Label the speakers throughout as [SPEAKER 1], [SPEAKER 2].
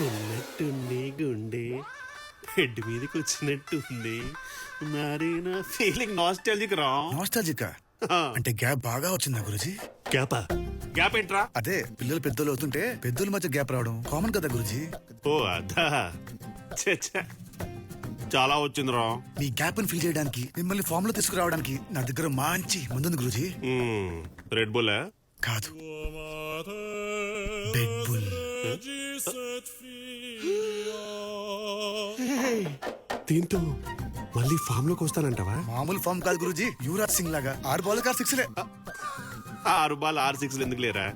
[SPEAKER 1] ఉన్నట్టుంది గుండె. హెడ్ మీదకి వచ్చినట్టుంది. మరి నా ఫీలింగ్ నాస్టాలజిక్ రా.
[SPEAKER 2] నాస్టాలజిక్ అంటే గ్యాప్ బాగా వచ్చిందా గురుజీ?
[SPEAKER 1] గ్యాపా? గ్యాప్ ఏంట్రా?
[SPEAKER 2] అదే పిల్లలు పెద్దలు అవుతుంటే పెద్దల మధ్య గ్యాప్ రావడం కామన్ కదా గురుజీ?
[SPEAKER 1] ఓ అదా. ఛే, ఛే. చాలా వచ్చింది రా
[SPEAKER 2] మీ గ్యాప్ని ఫిల్ చేయడానికి మిమ్మల్ని ఫామ్లో తీసుకురావడానికి నా దగ్గర మంచి ముందుంది గురుజీ.
[SPEAKER 1] రెడ్ బుల్
[SPEAKER 2] కాదు. బెడ్ బుల్
[SPEAKER 1] దీంతో మళ్ళీ ఫామ్లోకి వస్తానంటావా?
[SPEAKER 2] మామూలు ఫామ్ కాదు గురుజీ యువరాజ్ సింగ్ లాగా. ఆరు బాల్ కాదు సిక్స్ లే.
[SPEAKER 1] ఆరు బాల్ ఆరు సిక్స్ ఎందుకు లేరా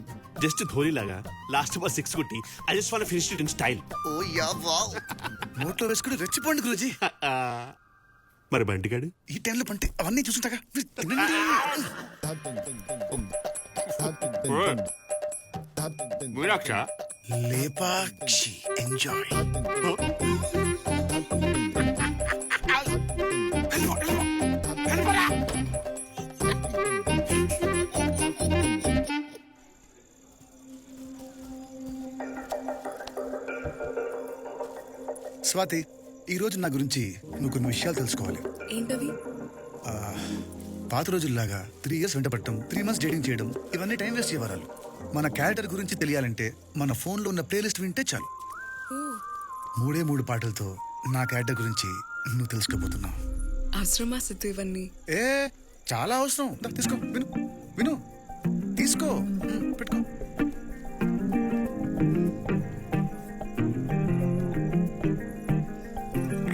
[SPEAKER 1] జస్ట్ ధోని లాగా. లాస్ట్ బాల్ సిక్స్ కొట్టి I just want finish it in style
[SPEAKER 2] oh yeah wow. నోట్లో వేసుకుని రెచ్చిపోండి గురుజీ.
[SPEAKER 1] మరి బంటిగాడు
[SPEAKER 2] ఈ టైంలో పంటే అవన్నీ చూసుంటాగా. మీరు తినండి.
[SPEAKER 1] మీనాక్ష
[SPEAKER 2] లేపాక్షి ఎంజాయ్ స్వాతి ఈ రోజు నా గురించి నువ్వు కొన్ని విషయాలు తెలుసుకోవాలి.
[SPEAKER 3] ఏంటవి?
[SPEAKER 2] పాత రోజుల్లాగా త్రీ ఇయర్స్ వెంట పట్టడం త్రీ మంత్స్ డేటింగ్ చేయడం ఇవన్నీ టైం వేస్ట్ చేయవరాలు మన క్యారెక్టర్ గురించి తెలియాలంటే మన ఫోన్లో ఉన్న ప్లేలిస్ట్ వింటే చాలు. మూడే మూడు పాటలతో నా క్యారెక్టర్ గురించి నువ్వు తెలుసుకోబోతున్నావు.
[SPEAKER 3] అవసరమా సిద్ధు ఇవన్నీ.
[SPEAKER 2] ఏ చాలా అవసరం. దా, తీసుకో విను విను. తీసుకో ఉమ్, పెట్టుకో.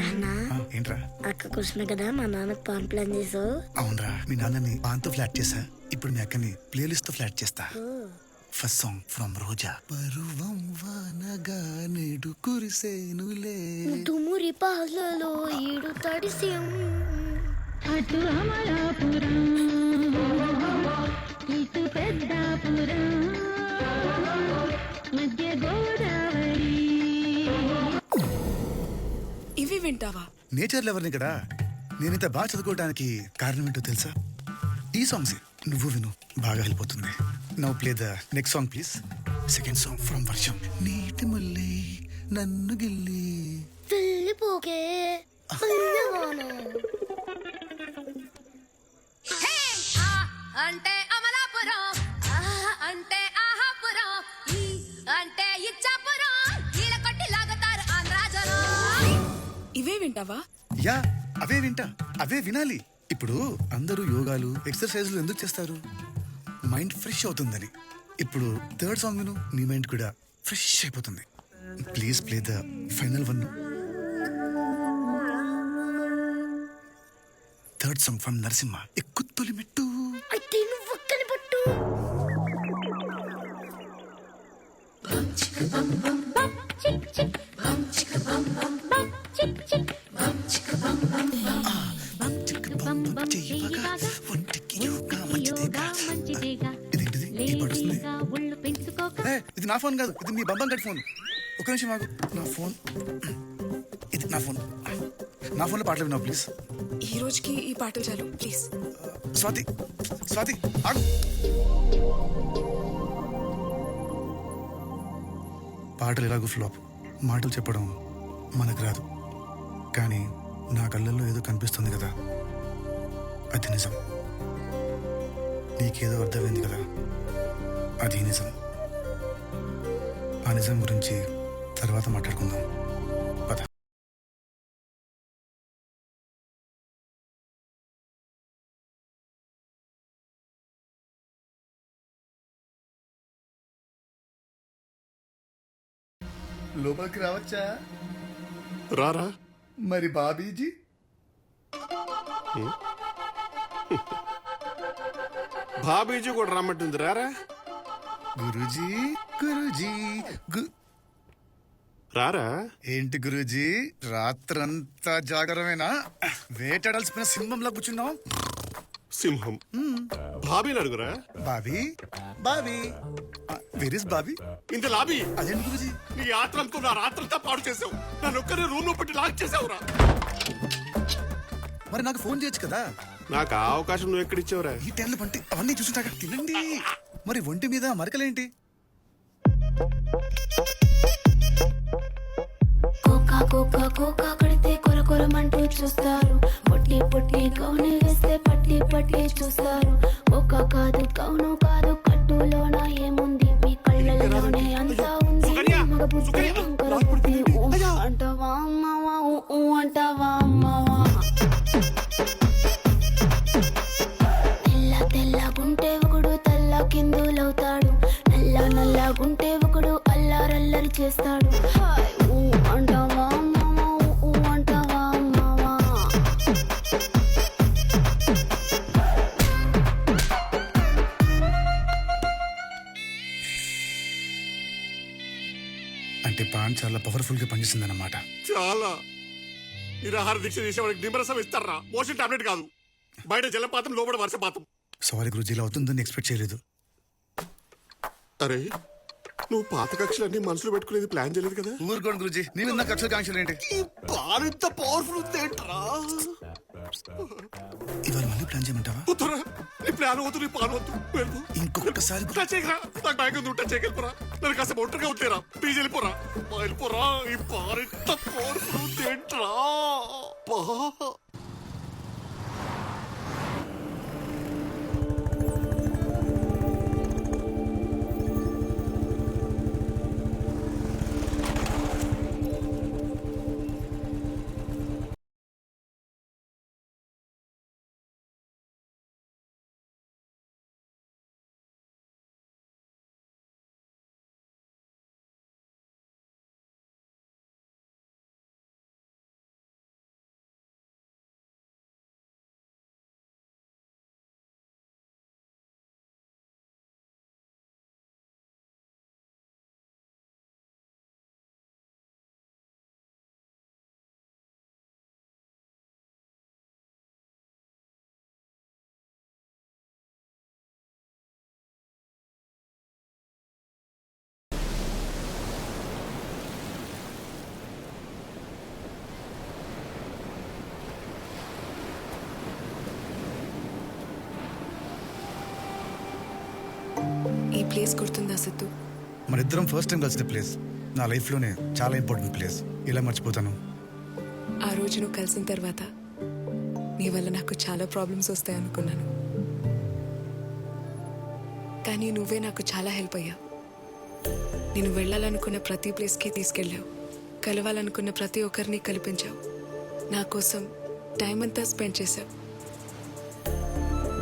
[SPEAKER 4] అన్నా
[SPEAKER 2] ఆ, ఏంట్రా?
[SPEAKER 4] అక్క కృష్ణ కదా మా నాన్నకు పాన్ ప్లాన్ చేసావు.
[SPEAKER 2] అవునరా మీ నాన్నని పాన్తో ఫ్లాట్ చేసా ఇప్పుడు మీ అక్కని ప్లేలిస్ట్తో ఫ్లాట్ చేస్తా. ఫస్ట్ సాంగ్ ఫ్రమ్ రోజా పరువం వానగా నేడు కురిసేనులే.
[SPEAKER 4] తుమురి పాలలో ఈడు తడిసిం
[SPEAKER 5] అటు అమలాపురం ఇటు పెద్దాపురం మధ్య గోదావరి.
[SPEAKER 3] ఇవి వింటావా?
[SPEAKER 2] నేచర్ లెవర్ని కదా నేనింత బాగా చదువుకోవడానికి కారణం ఏంటో తెలుసా? ఈ సాంగ్స్ నువ్వు విను బాగా హెల్ప్ అవుతుంది. Now play the next song please second song from Varsham నీటి మళ్ళీ నన్ను గిల్లి
[SPEAKER 4] వెళ్ళిపోకే.
[SPEAKER 6] అంటే అమలాపురం ఆహా అంటే ఆహాపురం ఈ అంటే ఇచ్చాపురం ఈల కొట్టి లాగుతారు ఆంధ్రాజనం
[SPEAKER 3] ఇవే వింటావా?
[SPEAKER 2] యా అవే వింటా. అవే వినాలి. ఇప్పుడు అందరూ యోగాలు ఎక్సర్సైజ్లు ఎందుకు చేస్తారు? మైండ్ ఫ్రెష్ అవుతుందని. ఇప్పుడు థర్డ్ సాంగ్ విను నీ మైండ్ కూడా ఫ్రెష్ అయిపోతుంది. Please play the final one. Third song from Narasimha ఎక్కు తొలి నా ఫోన్ కాదు. ఇది మీ బంబం గడి ఫోన్. ఒక నిమిషం ఆగు. నా ఫోన్. ఇది నా ఫోన్. నా ఫోన్లో పాటలు విన్నావు ప్లీజ్
[SPEAKER 3] ఈ రోజుకి ఈ పాటలు చాలు ప్లీజ్
[SPEAKER 2] స్వాతి. స్వాతి ఆగు. పాటలు ఎలాగో ఫ్లాప్. మాటలు చెప్పడం మనకు రాదు. కానీ నా కళ్ళల్లో ఏదో కనిపిస్తుంది కదా. అది నిజం. నీకేదో అర్థమైంది కదా. అది నిజం. ఆ నిజం గురించి తర్వాత మాట్లాడుకుందాం. పద. లోపలికి రావచ్చా?
[SPEAKER 1] రారా.
[SPEAKER 2] మరి బాబీజీ?
[SPEAKER 1] బాబీజీ కూడా రమ్మంటుంది. రారా.
[SPEAKER 2] గురూజీ? గురూజీ గు
[SPEAKER 1] రారా?
[SPEAKER 2] ఏంటి గురూజీ? రాత్రంతా జాగరమేనా? వేటాడాల్సిన సింహంలా కూర్చున్నావు?
[SPEAKER 1] సింహం. బాబీని అడుగురా?
[SPEAKER 2] Bobby? Bobby? Where is Bobby?
[SPEAKER 1] ఇంత లాబీ.
[SPEAKER 2] అదేంటి గురూజీ?
[SPEAKER 1] నీ ఆత్రంతో నా రాత్రంతా పాడు చేసావు నన్ను ఒక్కరి రూమ్లో పెట్టి లాక్ చేసావురా
[SPEAKER 2] మరి నాకు ఫోన్ చేయొచ్చు కదా?
[SPEAKER 1] నాకు ఆ అవకాశం నువ్వు ఎక్కడిచ్చావురా
[SPEAKER 2] ఈ టైంలో పంటే అవన్నీ చూసుంటాక తినండి. మరి ఒంటి మీద మరకలేంటి?
[SPEAKER 7] కోకా కోకా కడితే కొర కొరమంటూ చూస్తారు. పొట్టి పొట్టి కౌను వేస్తే పట్టి పట్టి చూస్తారు. కోకా కాదు కౌను కాదు కట్టులోన ఏముంది? మీ అంతా ఉంది. బుద్ధి అంటావా అమ్మవా ఊ అంటావా అమ్మవా. తెల్ల తెల్లగుంటే ఒకడు తెల్ల కిందులవుతాడు. నల్ల నల్లగుంటే చేస్తాడు. ఊ అంటావా ఊ అంటావా
[SPEAKER 2] అంటే పాన్ చాలా పవర్ఫుల్గా పనిచేస్తుంది అన్నమాట
[SPEAKER 1] చాలా నిరాహార దీక్ష చేసేవాడికి నిమ్మరసం ఇస్తారా? మోషన్ టాబ్లెట్ కాదు. బయట జలపాతం లోపల వర్షపాతం.
[SPEAKER 2] సారీ గురుజీ ఇలా అవుతుందని ఎక్స్పెక్ట్ చేయలేదు.
[SPEAKER 1] అరే నువ్వు పాత కక్షలన్నీ మనసులో పెట్టుకునేది ప్లాన్ చేయలేదు కదా?
[SPEAKER 2] ఊరుకోండి గురుజీ. నేను నా కక్షల కాంక్షలు ఏంటి?
[SPEAKER 1] ఈ ఇంత పవర్ఫుల్ ఉందేంట్రా?
[SPEAKER 2] ఇవాళ మళ్ళీ ప్లాన్ చేయమంటావా?
[SPEAKER 1] వద్దురా. నీ ప్లాన్ వద్దు నీ ప్లాన్ వద్దు. వెళ్ళు.
[SPEAKER 2] ఇంకొకసారి గురు-
[SPEAKER 1] టచ్ చేయకరా. నాకు బ్యాగ్ ఉంది టచ్ చేయగలిపోరా నన్ను కాస్త ఒంటరిగా ఉంటేరా ప్లీజ్ వెళ్ళిపోరా. వెళ్ళిపోరా ఈ ప్లాన్ ఇంత పవర్ఫుల్ ఉందేంట్రా? అబ్బా.
[SPEAKER 3] ప్లేస్ గుర్తుందా సిద్ధు?
[SPEAKER 2] మన ఇద్దరం ఫస్ట్ టైం కలిసిన ప్లేస్. నా లైఫ్లోనే చాలా ఇంపార్టెంట్ ప్లేస్. ఇలా మర్చిపోతాను?
[SPEAKER 3] ఆ రోజు నువ్వు కలిసిన తర్వాత నీ వల్ల నాకు చాలా ప్రాబ్లమ్స్ వస్తాయి అనుకున్నాను. కానీ నువ్వే నాకు చాలా హెల్ప్ అయ్యావు. నేను వెళ్ళాలనుకున్న ప్రతి ప్లేస్కి తీసుకెళ్ళావు. కలవాలనుకున్న ప్రతి ఒక్కరిని కల్పించావు. నా కోసం టైం అంతా స్పెండ్ చేశావు.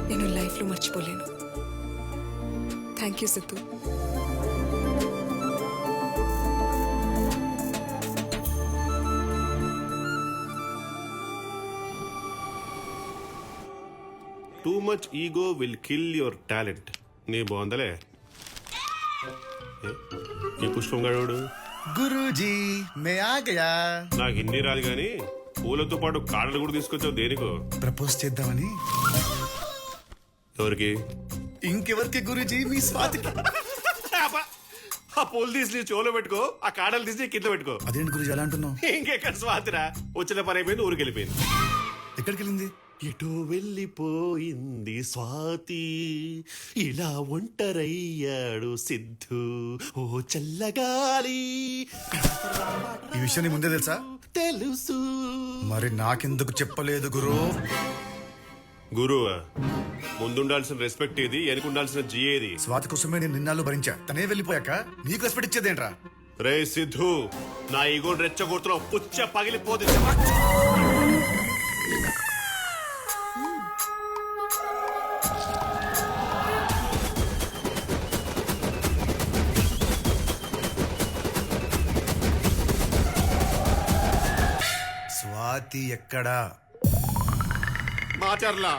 [SPEAKER 3] నేను లైఫ్లో మర్చిపోలేను. Thank you Siddhu
[SPEAKER 1] too much ego will kill your talent నీ బాగుందలే. ఏ, ఈ పుష్పం గడవుడు
[SPEAKER 2] గురూజీ మే ఆ గయా
[SPEAKER 1] నాకు హిందీ రాదు కానీ పూలతో పాటు కాడలు కూడా తీసుకొచ్చావు దేనికో?
[SPEAKER 2] ప్రపోజ్ చేద్దామని.
[SPEAKER 1] ఎవరికి?
[SPEAKER 2] ఇంకెవరికి గురూజీ? మీ స్వాతికి.
[SPEAKER 1] అబ్బా, ఆ పూలు తీసి నీ చెవులో పెట్టుకో ఆ కాడలు తీసి నీ కింద పెట్టుకో.
[SPEAKER 2] అదేంటి గురూజీ అలా అంటున్నావు?
[SPEAKER 1] ఇంకెక్కడ స్వాతిరా? వచ్చిన పని అయిపోయింది ఊరికి వెళ్ళిపోయింది
[SPEAKER 2] ఎక్కడికి వెళ్ళింది
[SPEAKER 1] ఎటు వెళ్ళిపోయింది స్వాతి. ఇలా ఒంటరయ్యాడు సిద్ధు. ఓ చల్లగాలి.
[SPEAKER 2] ఈ విషయం నీ ముందే తెలుసా?
[SPEAKER 1] తెలుసు.
[SPEAKER 2] మరి నాకెందుకు చెప్పలేదు గురు?
[SPEAKER 1] గురు ముందుండాల్సిన రెస్పెక్ట్ ఏది వెనుకుండాల్సిన జీ ఏది?
[SPEAKER 2] స్వాతి కోసమే నేను నిన్నాళ్ళు భరించా. తనే వెళ్ళిపోయాక నీకు రెస్పెక్ట్ ఇచ్చేదేంట్రా?
[SPEAKER 1] రే సిద్ధు నా ఈగో రెచ్చగొడుతున్నావు పుచ్చ పగిలిపోతే
[SPEAKER 2] స్వాతి ఎక్కడా?
[SPEAKER 1] మాచర్లా.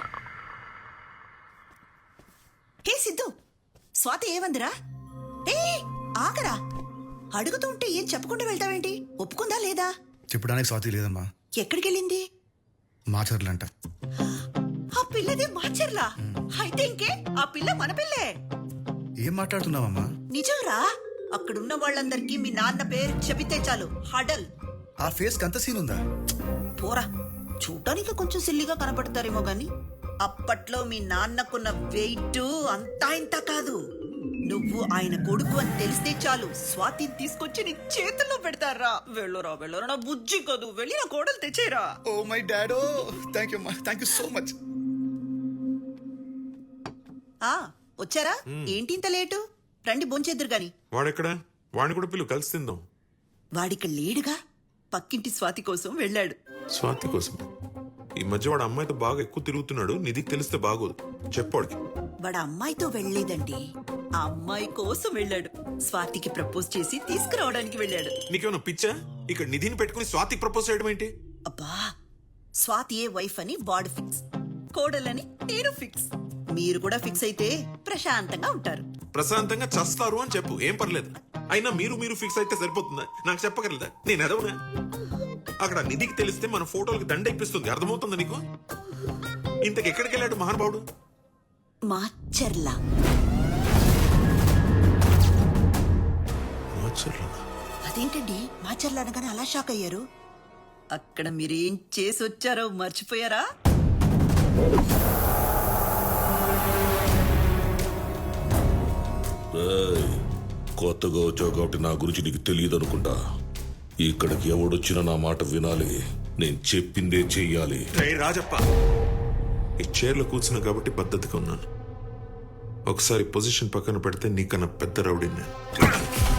[SPEAKER 8] హే సిద్ధు స్వాతి ఏమందిరా? ఏ ఆగరా. అడుగుతుంటే ఏం చెప్పకుండా వెళ్తావేంటి? ఒప్పుకుందా లేదా?
[SPEAKER 2] చెప్పడానికి స్వాతి లేదమ్మా.
[SPEAKER 8] ఎక్కడికెళ్ళింది?
[SPEAKER 2] మాచర్లంట.
[SPEAKER 8] ఆ పిల్లదే మార్చర్లా అయితే ఇంకే ఆ పిల్ల మన పిల్లే.
[SPEAKER 2] ఏం మాట్లాడుతున్నావమ్మా?
[SPEAKER 8] నిజంరా? అక్కడున్న వాళ్ళందరికీ మీ నాన్న పేరు చెబితే చాలు. హడల్.
[SPEAKER 2] ఆ ఫేస్ అంత సీన్ ఉందా?
[SPEAKER 8] పోరా. చూడటానికి కొంచెం సిల్లిగా కనపడతారేమో గాని అప్పట్లో మీ నాన్నకున్న వెయిట్ అంతా ఇంత కాదు. నువ్వు ఆయన కొడుకు అని తెలిస్తే చాలు స్వాతిని తీసుకొచ్చి నీ చేతుల్లో పెడతారా? వెళ్ళరా వెళ్ళరా నా బుజ్జి కదూ వెళ్ళి నా కోడలు తెచ్చేరా.
[SPEAKER 2] Oh my డాడో thank you thank you so much.
[SPEAKER 8] ఆ వచ్చారా? ఏంటి ఇంత లేటు? రండి బొంచేద్దరు గాని.
[SPEAKER 9] వాడెక్కడ? వాడిని కూడా పిలువు కలిసి తిందాం.
[SPEAKER 8] వాడిక లేడుగా? పక్కింటి స్వాతి కోసం వెళ్ళాడు.
[SPEAKER 9] స్వాతి కోసం? ఈ మధ్య వాడు అమ్మాయితో బాగా ఎక్కువ తిరుగుతున్నాడు నిధికి తెలిస్తే బాగోదు. చెప్పాడికి
[SPEAKER 8] వాడు అమ్మాయితో వెళ్ళలేదండి. ఆ అమ్మాయి కోసం వెళ్ళాడు. స్వాతికి ప్రపోజ్ చేసి తీసుకురావడానికి వెళ్ళాడు.
[SPEAKER 9] నీకేమైనా పిచ్చా? ఇక్కడ నిధిని పెట్టుకుని స్వాతికి ప్రపోజ్ చేయడం ఏంటి?
[SPEAKER 8] అబ్బా స్వాతి ఏ వైఫ్ అని వాడు ఫిక్స్. కోడలని నేను ఫిక్స్. మీరు కూడా ఫిక్స్ అయితే ప్రశాంతంగా ఉంటారు.
[SPEAKER 9] ప్రశాంతంగా చస్తారు అని చెప్పు. ఏం పర్లేదు. అయినా మీరు మీరు ఫిక్స్ అయితే సరిపోతుందా? నాకు చెప్పగలదా? నేను ఎదవనా? అక్కడ నిధికి తెలిస్తే మన ఫోటోలకి దండ ఎక్కిస్తుంది అర్థమవుతుందా నీకు? ఇంతకు ఎక్కడికి వెళ్ళాడు మహానుభావుడు?
[SPEAKER 8] మాచర్లా? అదేంటండి? మాచర్ల అనగానే అలా షాక్ అయ్యారు? అక్కడ మీరేం చేసి వచ్చారో మర్చిపోయారా?
[SPEAKER 10] కొత్తగా వచ్చావు కాబట్టి నా గురించి నీకు తెలియదు అనుకుంటా. ఇక్కడికి ఎవడొచ్చినా నా మాట వినాలి. నేను చెప్పిందే చెయ్యాలి.
[SPEAKER 9] రేయ్ రాజప్ప. ఈ చైర్లో కూర్చున్నా కాబట్టి పద్ధతిగా ఉన్నాను. ఒకసారి పొజిషన్ పక్కన పెడితే నీకన్నా పెద్ద రౌడీ నేను